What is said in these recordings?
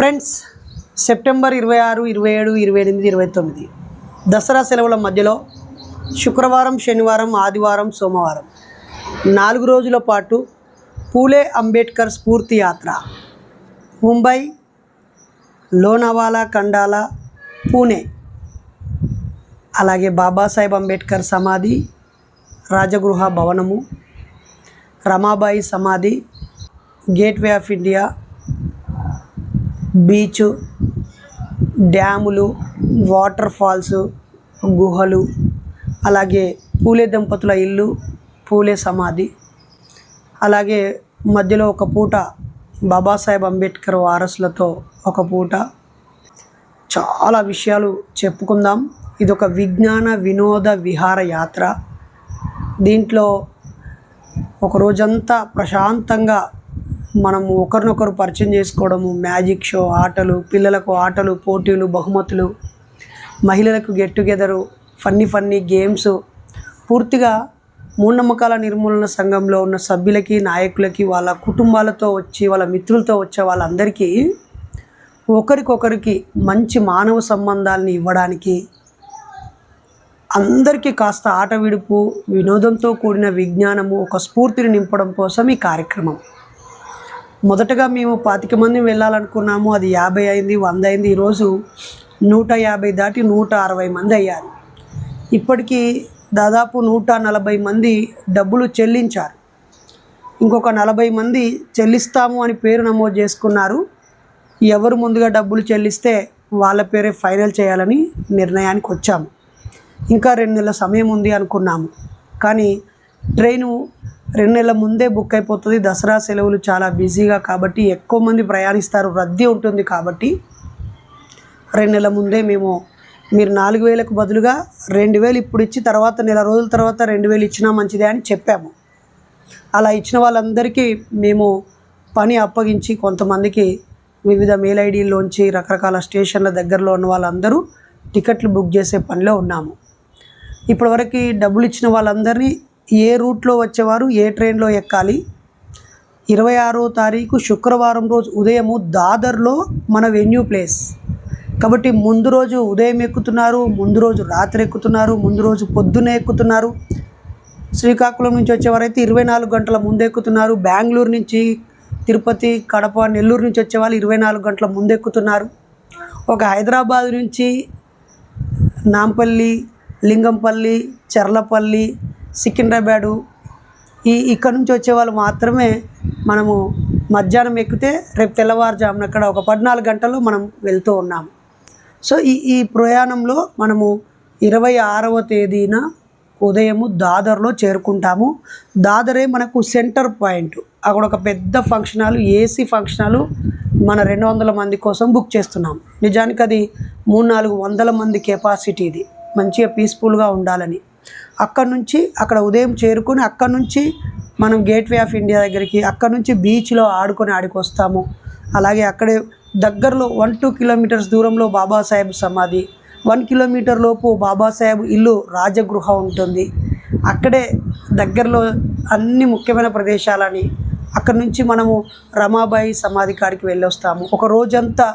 Friends September ఇరవై ఆరు ఇరవై ఏడు ఇరవై ఎనిమిది ఇరవై తొమ్మిది. దసరా సెలవుల మధ్యలో శుక్రవారం శనివారం ఆదివారం సోమవారం. నాలుగు రోజుల పాటు పూలే అంబేద్కర్ స్ఫూర్తి యాత్ర. ముంబై లోనావాలా కండాల పూణే. అలాగే బాబాసాహెబ్ అంబేద్కర్ సమాధి రాజగృహ భవనము రమాబాయి సమాధి గేట్వే ఆఫ్ ఇండియా బీచ్ డ్యాములు వాటర్ ఫాల్స్ గుహలు అలాగే పూలే దంపతుల ఇల్లు పూలే సమాధి. అలాగే మధ్యలో ఒక పూట బాబాసాహెబ్ అంబేద్కర్ వారసులతో ఒక పూట. చాలా విషయాలు చెప్పుకుందాం. ఇది ఒక విజ్ఞాన వినోద విహార యాత్ర. దీంట్లో ఒక రోజంతా ప్రశాంతంగా మనము ఒకరినొకరు పరిచయం చేసుకోవడము మ్యాజిక్ షో ఆటలు పిల్లలకు ఆటలు పోటీలు బహుమతులు మహిళలకు get together funny funny games పూర్తిగా మూఢనమ్మకాల నిర్మూలన సంఘంలో ఉన్న సభ్యులకి నాయకులకి వాళ్ళ కుటుంబాలతో వచ్చి వాళ్ళ మిత్రులతో వచ్చే వాళ్ళందరికీ ఒకరికొకరికి మంచి మానవ సంబంధాలని ఇవ్వడానికి అందరికీ కాస్త ఆట విడుపు వినోదంతో కూడిన విజ్ఞానము ఒక స్ఫూర్తిని నింపడం కోసం ఈ కార్యక్రమం. మొదటగా మేము పాతిక మంది వెళ్ళాలనుకున్నాము. అది యాభై అయింది వంద అయింది. ఈరోజు నూట యాభై దాటి నూట అరవై మంది అయ్యారు. ఇప్పటికీ దాదాపు నూట నలభై మంది డబ్బులు చెల్లించారు. ఇంకొక నలభై మంది చెల్లిస్తాము అని పేరు నమోదు చేసుకున్నారు. ఎవరు ముందుగా డబ్బులు చెల్లిస్తే వాళ్ళ పేరే ఫైనల్ చేయాలని నిర్ణయానికి వచ్చాము. ఇంకా రెండు నెలల సమయం ఉంది అనుకున్నాము. కానీ ట్రైను రెండు నెలల ముందే బుక్ అయిపోతుంది. దసరా సెలవులు చాలా బిజీగా కాబట్టి ఎక్కువ మంది ప్రయాణిస్తారు. రద్దీ ఉంటుంది కాబట్టి రెండు నెలల ముందే మేము మీరు నాలుగు వేలకు బదులుగా రెండు వేలు ఇప్పుడు ఇచ్చి తర్వాత నెల రోజుల తర్వాత రెండు వేలు ఇచ్చినా మంచిదే అని చెప్పాము. అలా ఇచ్చిన వాళ్ళందరికీ మేము పని అప్పగించి కొంతమందికి వివిధ మెయిల్ ఐడీల్లోంచి రకరకాల స్టేషన్ల దగ్గరలో ఉన్న వాళ్ళందరూ టికెట్లు బుక్ చేసే పనిలో ఉన్నాము. ఇప్పటివరకు డబ్బులు ఇచ్చిన వాళ్ళందరినీ ఏ రూట్లో వచ్చేవారు? ఏ ట్రైన్లో ఎక్కాలి? ఇరవై ఆరో తారీఖు శుక్రవారం రోజు ఉదయము దాదర్లో మన వెన్యూ ప్లేస్. కాబట్టి ముందు రోజు ఉదయం ఎక్కుతున్నారు ముందు రోజు రాత్రి ఎక్కుతున్నారు ముందు రోజు పొద్దున్నే ఎక్కుతున్నారు. శ్రీకాకుళం నుంచి వచ్చేవారైతే ఇరవై నాలుగు గంటల ముందు ఎక్కుతున్నారు. బెంగళూరు నుంచి తిరుపతి కడప నెల్లూరు నుంచి వచ్చేవాళ్ళు ఇరవై నాలుగు గంటల ముందు ఎక్కుతున్నారు. ఒక హైదరాబాద్ నుంచి నాంపల్లి లింగంపల్లి చర్లపల్లి సికింద్రాబాడు ఈ ఇక్కడ నుంచి వచ్చే వాళ్ళు మాత్రమే మనము మధ్యాహ్నం ఎక్కితే రేపు తెల్లవారుజామున అక్కడ ఒక పద్నాలుగు గంటలు మనం వెళ్తూ ఉన్నాం సో ఈ ఈ ప్రయాణంలో మనము ఇరవై ఆరవ తేదీన ఉదయము దాదర్లో చేరుకుంటాము. దాదరే మనకు సెంటర్ పాయింట్. అక్కడ ఒక పెద్ద function hall AC function hall మన రెండు వందల మంది కోసం బుక్ చేస్తున్నాం. నిజానికి అది మూడు నాలుగు వందల మంది కెపాసిటీ ఇది. మంచిగా పీస్ఫుల్గా ఉండాలని. అక్కడ నుంచి అక్కడ ఉదయం చేరుకొని అక్కడ నుంచి మనం గేట్వే ఆఫ్ ఇండియా దగ్గరికి అక్కడ నుంచి బీచ్లో ఆడుకొని ఆడికి వస్తాము. అలాగే అక్కడే దగ్గరలో వన్ టూ కిలోమీటర్స్ దూరంలో బాబాసాహెబ్ సమాధి. వన్ కిలోమీటర్ లోపు బాబాసాహెబ్ ఇల్లు రాజగృహ ఉంటుంది. అక్కడే దగ్గరలో అన్ని ముఖ్యమైన ప్రదేశాలని అక్కడ నుంచి మనము రమాబాయి సమాధి కాడికి వెళ్ళొస్తాము. ఒక రోజంతా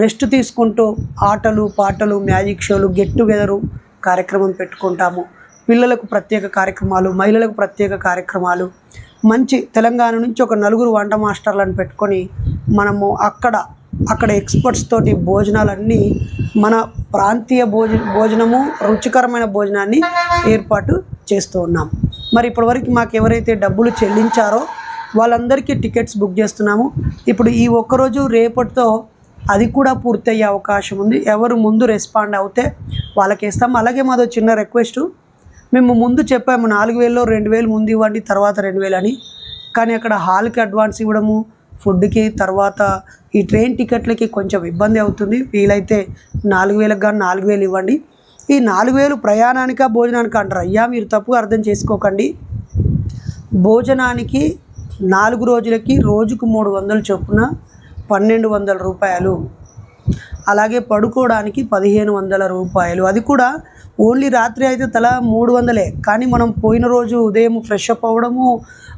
రెస్ట్ తీసుకుంటూ ఆటలు పాటలు మ్యాజిక్ షోలు గెట్ టుగెదరు కార్యక్రమం పెట్టుకుంటాము. పిల్లలకు ప్రత్యేక కార్యక్రమాలు మహిళలకు ప్రత్యేక కార్యక్రమాలు. మంచి తెలంగాణ నుంచి ఒక నలుగురు వంట మాస్టర్లను పెట్టుకొని మనము అక్కడ అక్కడ ఎక్స్పర్ట్స్ తోటి భోజనాలన్నీ మన ప్రాంతీయ భోజ భోజనము రుచికరమైన భోజనాన్ని ఏర్పాటు చేస్తూ ఉన్నాం. మరి ఇప్పటివరకు మాకు ఎవరైతే డబ్బులు చెల్లించారో వాళ్ళందరికీ టికెట్స్ బుక్ చేస్తున్నాము. ఇప్పుడు ఈ ఒక్కరోజు రేపటితో అది కూడా పూర్తయ్యే అవకాశం ఉంది. ఎవరు ముందు రెస్పాండ్ అవుతే వాళ్ళకి ఇస్తాము అలాగే మాదో చిన్న రిక్వెస్ట్ మేము ముందు చెప్పాము నాలుగు వేలలో రెండు వేలు ముందు ఇవ్వండి తర్వాత రెండు వేలు అని. కానీ అక్కడ హాల్కి అడ్వాన్స్ ఇవ్వడము ఫుడ్కి తర్వాత ఈ ట్రైన్ టికెట్లకి కొంచెం ఇబ్బంది అవుతుంది. వీలైతే నాలుగు వేలకు కానీ నాలుగు వేలు ఇవ్వండి. ఈ నాలుగు వేలు ప్రయాణానికా భోజనానికి అంటారు. అయ్యా మీరు తప్పుగా అర్థం చేసుకోకండి. భోజనానికి నాలుగు రోజులకి రోజుకు మూడు వందలు చొప్పున పన్నెండు వందల రూపాయలు. అలాగే పడుకోవడానికి పదిహేను వందల రూపాయలు. అది కూడా ఓన్లీ రాత్రి అయితే తల మూడు వందలే. కానీ మనం పోయిన రోజు ఉదయం ఫ్రెష్ అప్ అవ్వడము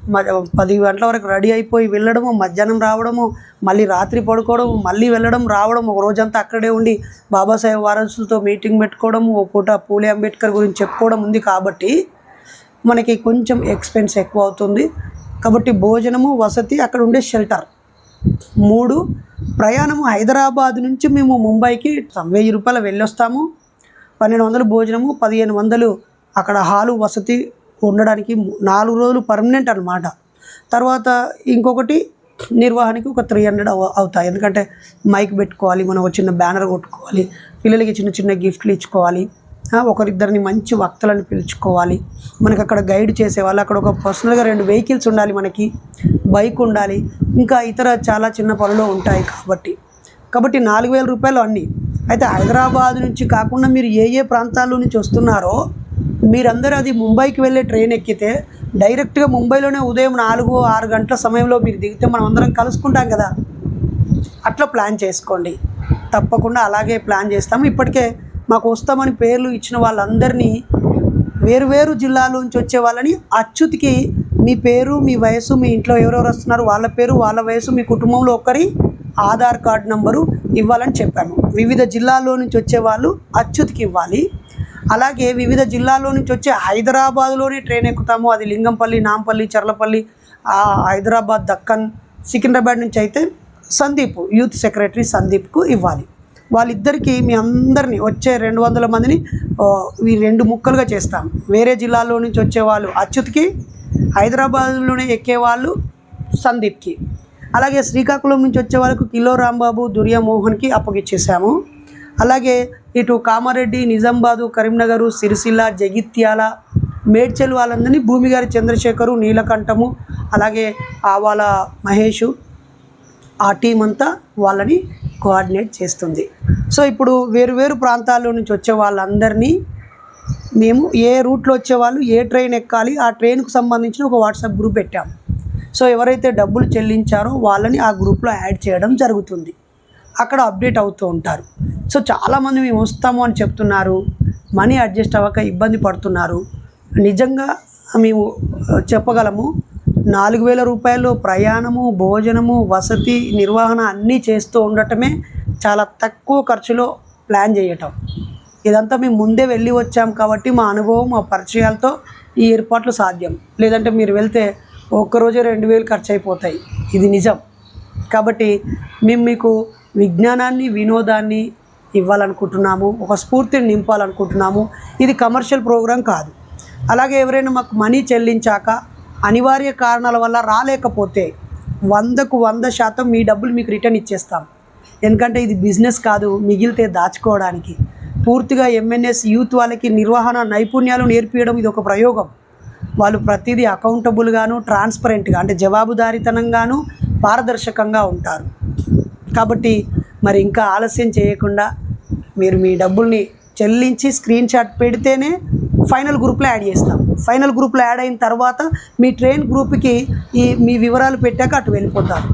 మ- పది గంటల వరకు రెడీ అయిపోయి వెళ్ళడము మధ్యాహ్నం రావడము మళ్ళీ రాత్రి పడుకోవడం మళ్ళీ వెళ్ళడం రావడం ఒక రోజంతా అక్కడే ఉండి బాబాసాహెబ్ వారసులతో మీటింగ్ పెట్టుకోవడం ఒక పూట పూలే అంబేద్కర్ గురించి చెప్పుకోవడం ఉంది కాబట్టి మనకి కొంచెం ఎక్స్పెన్స్ ఎక్కువ అవుతుంది. కాబట్టి భోజనము వసతి అక్కడ ఉండే షెల్టర్ మూడు ప్రయాణము హైదరాబాద్ నుంచి మేము ముంబైకి వెయ్యి రూపాయలు వెళ్ళొస్తాము. పన్నెండు వందలు భోజనము పదిహేను వందలు అక్కడ హాలు వసతి ఉండడానికి నాలుగు రోజులు పర్మనెంట్ అనమాట తర్వాత ఇంకొకటి నిర్వహణకి ఒక త్రీ హండ్రెడ్ అవుతాయి. ఎందుకంటే మైక్ పెట్టుకోవాలి మనం ఒక చిన్న బ్యానర్ కొట్టుకోవాలి పిల్లలకి చిన్న చిన్న గిఫ్ట్లు ఇచ్చుకోవాలి ఒకరిద్దరిని మంచి వక్తలను పిలుచుకోవాలి. మనకి అక్కడ గైడ్ చేసేవాళ్ళు అక్కడ ఒక పర్సనల్గా రెండు వెహికల్స్ ఉండాలి మనకి బైక్ ఉండాలి ఇంకా ఇతర చాలా చిన్న పనులు ఉంటాయి కాబట్టి. కాబట్టి నాలుగు వేల రూపాయలు అన్నీ. అయితే హైదరాబాద్ నుంచి కాకుండా మీరు ఏ ఏ ప్రాంతాల్లో నుంచి వస్తున్నారో మీరందరూ అది ముంబైకి వెళ్ళే ట్రైన్ ఎక్కితే డైరెక్ట్గా ముంబైలోనే ఉదయం నాలుగు ఆరు గంటల సమయంలో మీరు దిగితే మనం అందరం కలుసుకుంటాం కదా. అట్లా ప్లాన్ చేసుకోండి. తప్పకుండా అలాగే ప్లాన్ చేస్తాము. ఇప్పటికే మాకు వస్తామని పేర్లు ఇచ్చిన వాళ్ళందరినీ వేరు వేరు జిల్లాల నుంచి వచ్చే వాళ్ళని అచ్యుతికి మీ పేరు మీ వయసు మీ ఇంట్లో ఎవరెవరు వస్తున్నారు వాళ్ళ పేరు వాళ్ళ వయసు మీ కుటుంబంలో ఒకరి ఆధార్ కార్డ్ నంబరు ఇవ్వాలని చెప్పాము. వివిధ జిల్లాల్లో నుంచి వచ్చే వాళ్ళు అచ్యుతికి ఇవ్వాలి. అలాగే వివిధ జిల్లాల్లో నుంచి వచ్చే హైదరాబాద్లోనే ట్రైన్ ఎక్కుతాము. అది లింగంపల్లి నాంపల్లి చర్లపల్లి హైదరాబాద్ దక్కన్ సికింద్రాబాద్ నుంచి అయితే సందీప్ యూత్ సెక్రటరీ సందీప్కు ఇవ్వాలి. వాళ్ళిద్దరికీ మీ అందరినీ వచ్చే రెండు వందల మందిని ఈ రెండు ముక్కలుగా చేస్తాం. వేరే జిల్లాలో నుంచి వచ్చేవాళ్ళు అచ్యుత్కి హైదరాబాద్లోనే ఎక్కేవాళ్ళు సందీప్కి. అలాగే శ్రీకాకుళం నుంచి వచ్చే వాళ్ళకు కిలో రాంబాబు దుర్యామోహన్కి అప్పగిచ్చేసాము అలాగే ఇటు కామారెడ్డి నిజామాబాదు కరీంనగర్ సిరిసిల్ల జగిత్యాల మేడ్చల్ వాళ్ళందరినీ భూమిగారి చంద్రశేఖరు నీలకంఠము అలాగే ఆవాల మహేషు ఆ టీం అంతా వాళ్ళని కోఆర్డినేట్ చేస్తుంది. సో ఇప్పుడు వేరు వేరు ప్రాంతాల్లో నుంచి వచ్చే వాళ్ళందరినీ మేము ఏ రూట్లో వచ్చే వాళ్ళు ఏ ట్రైన్ ఎక్కాలి ఆ ట్రైన్కు సంబంధించిన ఒక వాట్సాప్ గ్రూప్ పెట్టాము. సో ఎవరైతే డబ్బులు చెల్లించారో వాళ్ళని ఆ గ్రూప్లో యాడ్ చేయడం జరుగుతుంది. అక్కడ అప్డేట్ అవుతూ ఉంటారు. సో చాలామంది మేము వస్తాము అని చెప్తున్నారు. మనీ అడ్జస్ట్ అవ్వక ఇబ్బంది పడుతున్నారు. నిజంగా మేము చెప్పగలము. నాలుగు వేల రూపాయలు ప్రయాణము భోజనము వసతి నిర్వహణ అన్నీ చేస్తూ ఉండటమే చాలా తక్కువ ఖర్చులో ప్లాన్ చేయటం. ఇదంతా మేము ముందే వెళ్ళి వచ్చాం కాబట్టి మా అనుభవం మా పరిచయాలతో ఈ ఏర్పాట్లు సాధ్యం. లేదంటే మీరు వెళ్తే ఒక్కరోజే రెండు వేలు ఖర్చు అయిపోతాయి ఇది నిజం. కాబట్టి మేము మీకు విజ్ఞానాన్ని వినోదాన్ని ఇవ్వాలనుకుంటున్నాము. ఒక స్ఫూర్తిని నింపాలనుకుంటున్నాము. ఇది కమర్షియల్ ప్రోగ్రాం కాదు. అలాగే ఎవరైనా మాకు మనీ చెల్లించాక అనివార్య కారణాల వల్ల రాలేకపోతే వందకు వంద శాతం మీ డబ్బులు మీకు రిటర్న్ ఇచ్చేస్తాం. ఎందుకంటే ఇది బిజినెస్ కాదు మిగిలితే దాచుకోవడానికి. పూర్తిగా ఎంఎన్ఎస్ యూత్ వాళ్ళకి నిర్వహణ నైపుణ్యాలు నేర్పించడం ఇది ఒక ప్రయోగం. వాళ్ళు ప్రతిదీ అకౌంటబుల్గాను ట్రాన్స్పరెంట్గా అంటే జవాబుదారీతనంగాను పారదర్శకంగా ఉంటారు. కాబట్టి మరి ఇంకా ఆలస్యం చేయకుండా మీరు మీ డబ్బుల్ని చెల్లించి స్క్రీన్ షాట్ పెడితేనే ఫైనల్ గ్రూప్లో యాడ్ చేస్తాం. ఫైనల్ గ్రూప్లో యాడ్ అయిన తర్వాత మీ ట్రైన్ గ్రూప్కి ఈ మీ వివరాలు పెట్టాక అటు వెళ్ళిపోతారు.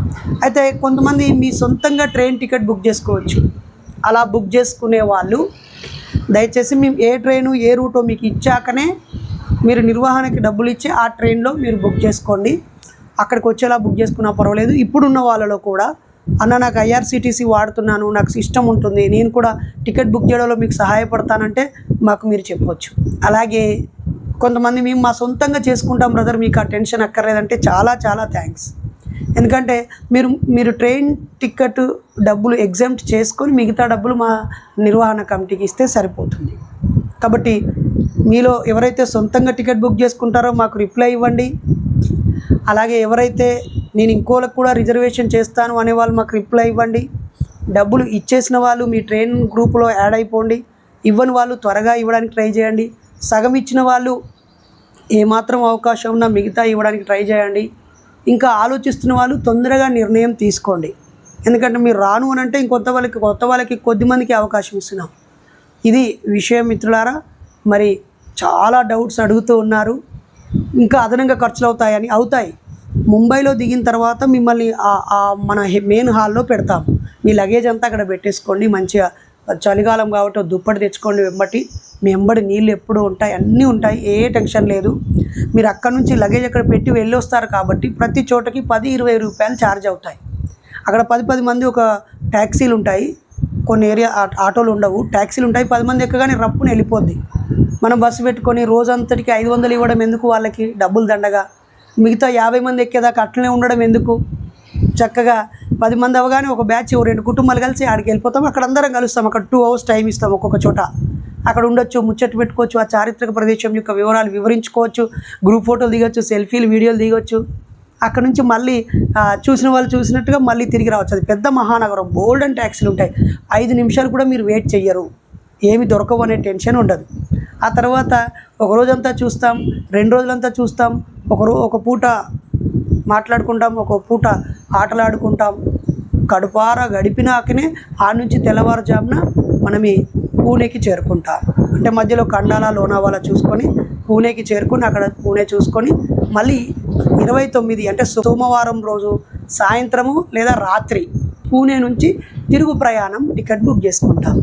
అయితే కొంతమంది మీ సొంతంగా ట్రైన్ టికెట్ బుక్ చేసుకోవచ్చు. అలా బుక్ చేసుకునే వాళ్ళు దయచేసి మేము ఏ ట్రైను ఏ రూటో మీకు ఇచ్చాకనే మీరు నిర్వహణకి డబ్బులు ఇచ్చి ఆ ట్రైన్లో మీరు బుక్ చేసుకోండి. అక్కడికి వచ్చేలా బుక్ చేసుకున్నా పర్వాలేదు. ఇప్పుడున్న వాళ్ళలో కూడా అన్న నాకు ఐఆర్సీటీసీ వాడుతున్నాను నాకు సిస్టమ్ ఉంటుంది నేను కూడా టికెట్ బుక్ చేయడంలో మీకు సహాయపడతానంటే మాకు మీరు చెప్పొచ్చు. అలాగే కొంతమంది మేము మా సొంతంగా చేసుకుంటాం బ్రదర్ మీకు ఆ టెన్షన్ అక్కర్లేదంటే చాలా చాలా థ్యాంక్స్. ఎందుకంటే మీరు మీరు ట్రైన్ టికెట్ డబ్బులు ఎగ్జామ్ట్ చేసుకొని మిగతా డబ్బులు మా నిర్వహణ కమిటీకి ఇస్తే సరిపోతుంది. కాబట్టి మీలో ఎవరైతే సొంతంగా టికెట్ బుక్ చేసుకుంటారో మాకు రిప్లై ఇవ్వండి. అలాగే ఎవరైతే నేను ఇంకోలకు కూడా రిజర్వేషన్ చేస్తాను అనే వాళ్ళు మాకు రిప్లై ఇవ్వండి. డబ్బులు ఇచ్చేసిన వాళ్ళు మీ ట్రైన్ గ్రూప్లో యాడ్ అయిపోండి. ఇవ్వని వాళ్ళు త్వరగా ఇవ్వడానికి ట్రై చేయండి. సగం ఇచ్చిన వాళ్ళు ఏమాత్రం అవకాశం ఉన్నా మిగతా ఇవ్వడానికి ట్రై చేయండి. ఇంకా ఆలోచిస్తున్న వాళ్ళు తొందరగా నిర్ణయం తీసుకోండి. ఎందుకంటే మీరు రాను అని అంటే ఇంకొంత వాళ్ళకి కొత్త వాళ్ళకి కొద్ది మందికి అవకాశం ఇస్తున్నాం. ఇది విషయం మిత్రులారా. మరి చాలా డౌట్స్ అడుగుతూ ఉన్నారు. ఇంకా అదనంగా ఖర్చులు అవుతాయని అవుతాయి. ముంబైలో దిగిన తర్వాత మిమ్మల్ని మన మెయిన్ హాల్లో పెడతాం. మీ లగేజ్ అంతా అక్కడ పెట్టేసుకోండి. మంచిగా చలికాలం కాబట్టి దుప్పటి తెచ్చుకోండి. వెంబటి మీ వెంబడి నీళ్ళు ఎప్పుడూ ఉంటాయి. అన్నీ ఉంటాయి. ఏ టెన్షన్ లేదు. మీరు అక్కడ నుంచి లగేజ్ అక్కడ పెట్టి వెళ్ళి వస్తారు కాబట్టి ప్రతి చోటకి పది ఇరవై రూపాయలు ఛార్జ్ అవుతాయి. అక్కడ పది పది మంది ఒక ట్యాక్సీలు ఉంటాయి. కొన్ని ఏరియా ఆటోలు ఉండవు. ట్యాక్సీలు ఉంటాయి. పది మంది ఎక్కగానే రప్పుని వెళ్ళిపోద్ది. మనం బస్సు పెట్టుకొని రోజంతటికి ఐదు వందలు ఇవ్వడం ఎందుకు వాళ్ళకి డబ్బులు దండగా? మిగతా యాభై మంది ఎక్కేదాకా అట్లనే ఉండడం ఎందుకు? చక్కగా పది మంది అవగానే ఒక బ్యాచ్ రెండు కుటుంబాలు కలిసి ఆడికి వెళ్ళిపోతాం అక్కడ అందరం కలుస్తాం అక్కడ టూ అవర్స్ టైం ఇస్తాం ఒక్కొక్క చోట. అక్కడ ఉండొచ్చు ముచ్చట్టు పెట్టుకోవచ్చు ఆ చారిత్రక ప్రదేశం యొక్క వివరాలు వివరించుకోవచ్చు గ్రూప్ ఫోటోలు దిగొచ్చు సెల్ఫీలు వీడియోలు దిగొచ్చు. అక్కడ నుంచి మళ్ళీ చూసిన వాళ్ళు చూసినట్టుగా మళ్ళీ తిరిగి రావచ్చు. అది పెద్ద మహానగరం బోల్డ్ అండ్ ట్యాక్సీలు ఉంటాయి. ఐదు నిమిషాలు కూడా మీరు వెయిట్ చెయ్యరు. ఏమి దొరకవు అనే టెన్షన్ ఉండదు. ఆ తర్వాత ఒక రోజంతా చూస్తాం రెండు రోజులంతా చూస్తాం ఒక రో ఒక పూట మాట్లాడుకుంటాం ఒక పూట ఆటలాడుకుంటాం. కడుపార గడిపినాకనే ఆ నుంచి తెల్లవారుజామున మనమి పూణేకి చేరుకుంటాం. అంటే మధ్యలో కండాల లోనావాలా చూసుకొని పూణేకి చేరుకొని అక్కడ పూణే చూసుకొని మళ్ళీ ఇరవై తొమ్మిది అంటే సోమవారం రోజు సాయంత్రము లేదా రాత్రి పూణే నుంచి తిరుగు ప్రయాణం టికెట్ బుక్ చేసుకుంటాం.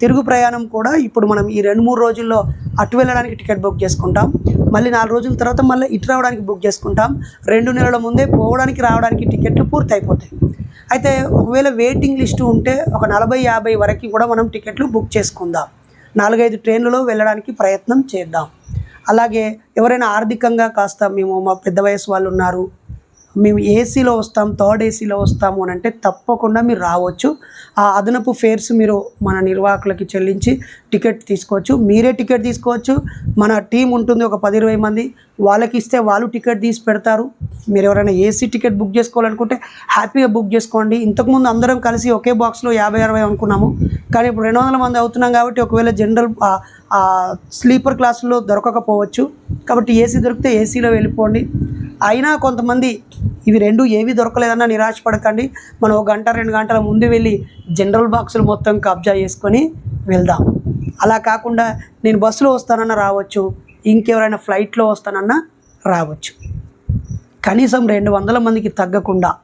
తిరుగు ప్రయాణం కూడా ఇప్పుడు మనం ఈ రెండు మూడు రోజుల్లో అటు వెళ్ళడానికి టికెట్ బుక్ చేసుకుంటాం. మళ్ళీ నాలుగు రోజుల తర్వాత మళ్ళీ ఇటు రావడానికి బుక్ చేసుకుంటాం. రెండు నెలల ముందే పోవడానికి రావడానికి టికెట్లు పూర్తి అయిపోతాయి అయితే ఒకవేళ వెయిటింగ్ లిస్టు ఉంటే ఒక నలభై యాభై వరకు కూడా మనం టికెట్లు బుక్ చేసుకుందాం. నాలుగైదు ట్రైన్లలో వెళ్ళడానికి ప్రయత్నం చేద్దాం. అలాగే ఎవరైనా ఆర్థికంగా కాస్త మేము మా పెద్ద వయసు వాళ్ళు ఉన్నారు మేము ఏసీలో వస్తాం థర్డ్ ఏసీలో వస్తాము అని అంటే తప్పకుండా మీరు రావచ్చు. ఆ అదనపు ఫేర్స్ మీరు మన నిర్వాహకులకి చెల్లించి టికెట్ తీసుకోవచ్చు. మీరే టికెట్ తీసుకోవచ్చు. మన టీం ఉంటుంది ఒక పది ఇరవై మంది. వాళ్ళకి ఇస్తే వాళ్ళు టికెట్ తీసి పెడతారు. మీరు ఎవరైనా ఏసీ టికెట్ బుక్ చేసుకోవాలనుకుంటే హ్యాపీగా బుక్ చేసుకోండి. ఇంతకుముందు అందరం కలిసి ఒకే బాక్స్లో యాభై అరవై అనుకున్నాము. కానీ ఇప్పుడు రెండు వందల మంది అవుతున్నాం కాబట్టి ఒకవేళ జనరల్ స్లీపర్ క్లాసుల్లో దొరకకపోవచ్చు. కాబట్టి ఏసీ దొరికితే ఏసీలో వెళ్ళిపోండి. అయినా కొంతమంది ఇవి రెండు ఏవి దొరకలేదన్నా నిరాశపడకండి. మనం ఒక గంట రెండు గంటల ముందు వెళ్ళి జనరల్ బాక్సులు మొత్తం కబ్జా చేసుకొని వెళ్దాం. అలా కాకుండా నేను బస్సులో వస్తానన్నా రావచ్చు. ఇంకెవరైనా ఫ్లైట్లో వస్తానన్నా రావచ్చు. కనీసం రెండు వందల మందికి తగ్గకుండా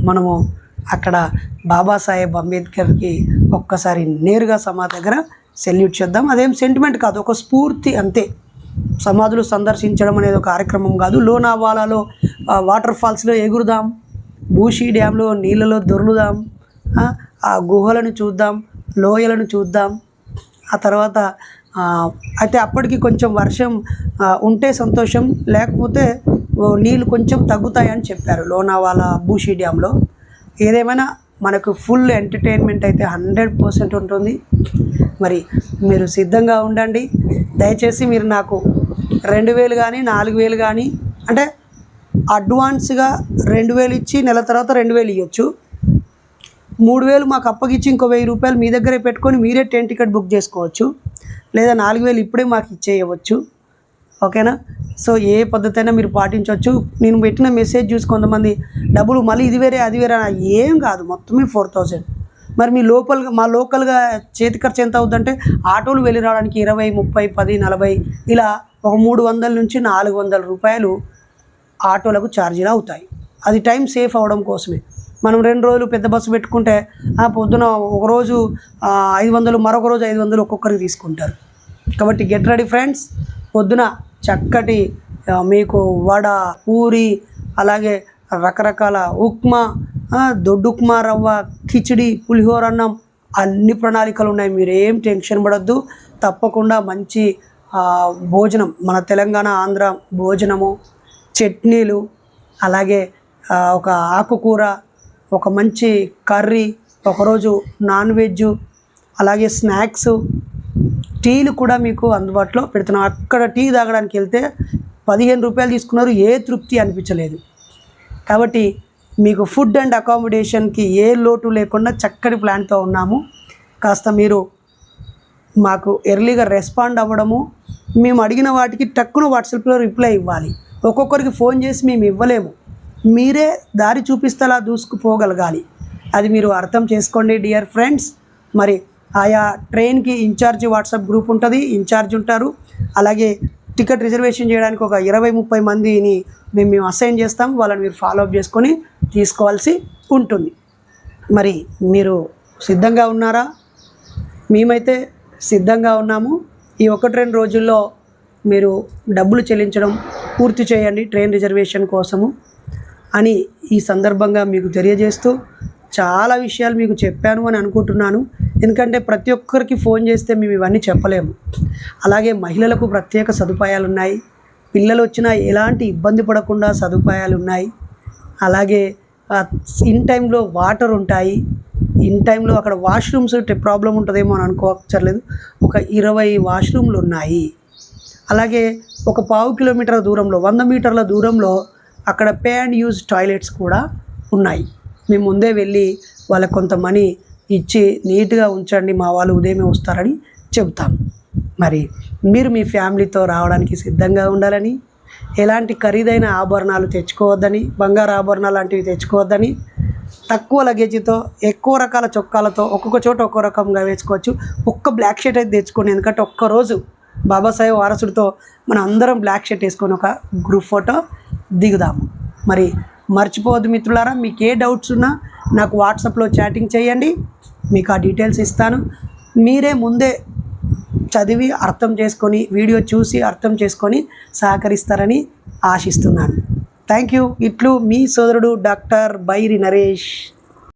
మనము అక్కడ బాబాసాహెబ్ అంబేద్కర్కి ఒక్కసారి నేరుగా సమా దగ్గర సెల్యూట్ చేద్దాం. అదేం సెంటిమెంట్ కాదు ఒక స్ఫూర్తి అంతే. సమాధులు సందర్శించడం అనేది ఒక కార్యక్రమం కాదు. లోనావాలాలో వాటర్ ఫాల్స్లో ఎగురుదాం. బూషీ డ్యాంలో నీళ్ళలో దొర్లుదాం. ఆ, గుహలను చూద్దాం లోయలను చూద్దాం. ఆ తర్వాత అయితే అప్పటికి కొంచెం వర్షం ఉంటే సంతోషం లేకపోతే నీళ్ళు కొంచెం తగ్గుతాయని చెప్పారు లోనావాలా బూషీ డ్యాంలో. ఏదేమైనా మనకు ఫుల్ ఎంటర్టైన్మెంట్ అయితే హండ్రెడ్ పర్సెంట్ ఉంటుంది. మరి మీరు సిద్ధంగా ఉండండి. దయచేసి మీరు నాకు రెండు వేలు కానీ నాలుగు వేలు కానీ అంటే అడ్వాన్స్గా రెండు వేలు ఇచ్చి నెల తర్వాత రెండు వేలు ఇవ్వచ్చు మూడు వేలు మాకు అప్పగిచ్చి ఇంకో వెయ్యి రూపాయలు మీ దగ్గరే పెట్టుకొని మీరే ట్రైన్ టికెట్ బుక్ చేసుకోవచ్చు. లేదా నాలుగు వేలు ఇప్పుడే మాకు ఇచ్చేయవచ్చు. ఓకేనా? సో ఏ పద్ధతి అయినా మీరు పాటించవచ్చు నేను పెట్టిన మెసేజ్ చూసి కొంతమంది డబ్బులు మళ్ళీ ఇది వేరే అది వేరే ఏం కాదు. మొత్తమే ఫోర్ థౌజండ్. మరి మీ లోపల్గా మా లోకల్గా చేతి ఖర్చు ఎంత అవుతుందంటే ఆటోలు వెళ్ళి రావడానికి ఇరవై ముప్పై పది నలభై ఇలా ఒక మూడు వందల నుంచి నాలుగు వందల రూపాయలు ఆటోలకు ఛార్జీలు అవుతాయి. అది టైం సేఫ్ అవ్వడం కోసమే. మనం రెండు రోజులు పెద్ద బస్సు పెట్టుకుంటే పొద్దున ఒకరోజు ఐదు వందలు మరొక రోజు ఐదు వందలు ఒక్కొక్కరికి తీసుకుంటారు. కాబట్టి గెట్ రెడీ ఫ్రెండ్స్ పొద్దున చక్కటి మీకు వడ పూరి అలాగే రకరకాల ఉప్మా ఆ, దొడ్డు రవ్వ కిచిడి పులిహోర అన్నం అన్ని ప్రణాళికలు ఉన్నాయి. మీరు ఏం టెన్షన్ పడద్దు. తప్పకుండా మంచి భోజనం మన తెలంగాణ ఆంధ్ర భోజనము చట్నీలు అలాగే ఒక ఆకుకూర ఒక మంచి కర్రీ ఒకరోజు నాన్ వెజ్ అలాగే స్నాక్స్ టీలు కూడా మీకు అందుబాటులో పెడుతున్నాం. అక్కడ టీ తాగడానికి వెళ్తే పదిహేను రూపాయలు తీసుకున్నారు. ఏ తృప్తి అనిపించలేదు. కాబట్టి మీకు ఫుడ్ అండ్ అకామిడేషన్కి ఏ లోటు లేకుండా చక్కటి ప్లాన్తో ఉన్నాము. కాస్త మీరు మాకు ఎర్లీగా రెస్పాండ్ అవ్వడము మేము అడిగిన వాటికి టక్కున వాట్సాప్లో రిప్లై ఇవ్వాలి. ఒక్కొక్కరికి ఫోన్ చేసి మేము ఇవ్వలేము. మీరే దారి చూపిస్తేలా దూసుకుపోగలగాలి. అది మీరు అర్థం చేసుకోండి డియర్ ఫ్రెండ్స్ మరి ఆయా ట్రైన్కి ఇన్ఛార్జ్ వాట్సాప్ గ్రూప్ ఉంటుంది ఇన్ఛార్జ్ ఉంటారు. అలాగే టికెట్ రిజర్వేషన్ చేయడానికి ఒక ఇరవై ముప్పై మందిని మేము మేము అసైన్ చేస్తాం. వాళ్ళని మీరు ఫాలో అప్ చేసుకొని తీసుకోవాల్సి ఉంటుంది. మరి మీరు సిద్ధంగా ఉన్నారా? మేమైతే సిద్ధంగా ఉన్నాము. ఈ ఒకటి రెండు రోజుల్లో మీరు డబ్బులు చెల్లించడం పూర్తి చేయండి ట్రైన్ రిజర్వేషన్ కోసము అని ఈ సందర్భంగా మీకు తెలియజేస్తూ చాలా విషయాలు మీకు చెప్పాను అని అనుకుంటున్నాను. ఎందుకంటే ప్రతి ఒక్కరికి ఫోన్ చేస్తే మేము ఇవన్నీ చెప్పలేము. అలాగే మహిళలకు ప్రత్యేక సదుపాయాలు ఉన్నాయి పిల్లలు వచ్చినా ఎలాంటి ఇబ్బంది పడకుండా సదుపాయాలు ఉన్నాయి అలాగే ఇన్ టైంలో వాటర్ ఉంటాయి. ఇన్ టైంలో అక్కడ వాష్రూమ్స్ ప్రాబ్లం ఉంటుందేమో అని అనుకోవచ్చర్లేదు. ఒక ఇరవై వాష్రూమ్లు ఉన్నాయి. అలాగే ఒక పావు కిలోమీటర్ దూరంలో వంద మీటర్ల దూరంలో అక్కడ పే అండ్ యూజ్ టాయిలెట్స్ కూడా ఉన్నాయి. మేము ముందే వెళ్ళి వాళ్ళకి కొంత మనీ ఇచ్చి నీట్గా ఉంచండి మా వాళ్ళు ఉదయమే వస్తారని చెబుతాం మరి మీరు మీ ఫ్యామిలీతో రావడానికి సిద్ధంగా ఉండాలని ఎలాంటి ఖరీదైన ఆభరణాలు తెచ్చుకోవద్దని బంగారు ఆభరణాలు లాంటివి తెచ్చుకోవద్దని తక్కువ లగేజీతో ఎక్కువ రకాల చొక్కాలతో ఒక్కొక్క చోట ఒక్కో రకంగా వేసుకోవచ్చు. ఒక్క బ్లాక్ షర్ట్ అయితే తెచ్చుకోండి. ఎందుకంటే ఒక్కరోజు బాబాసాహెబ్ వారసుడితో మనం అందరం బ్లాక్ షర్ట్ వేసుకొని ఒక గ్రూప్ ఫోటో దిగుదాము. మరి మర్చిపోవద్దు మిత్రులారా మీకు ఏ డౌట్స్ ఉన్నా నాకు వాట్సాప్లో చాటింగ్ చేయండి. మీకు ఆ డీటెయిల్స్ ఇస్తాను. మీరే ముందే చదివి అర్థం చేసుకొని వీడియో చూసి అర్థం చేసుకొని సహకరిస్తారని ఆశిస్తున్నాను. థ్యాంక్ యూ ఇట్లు మీ సోదరుడు డాక్టర్ బైరి నరేష్.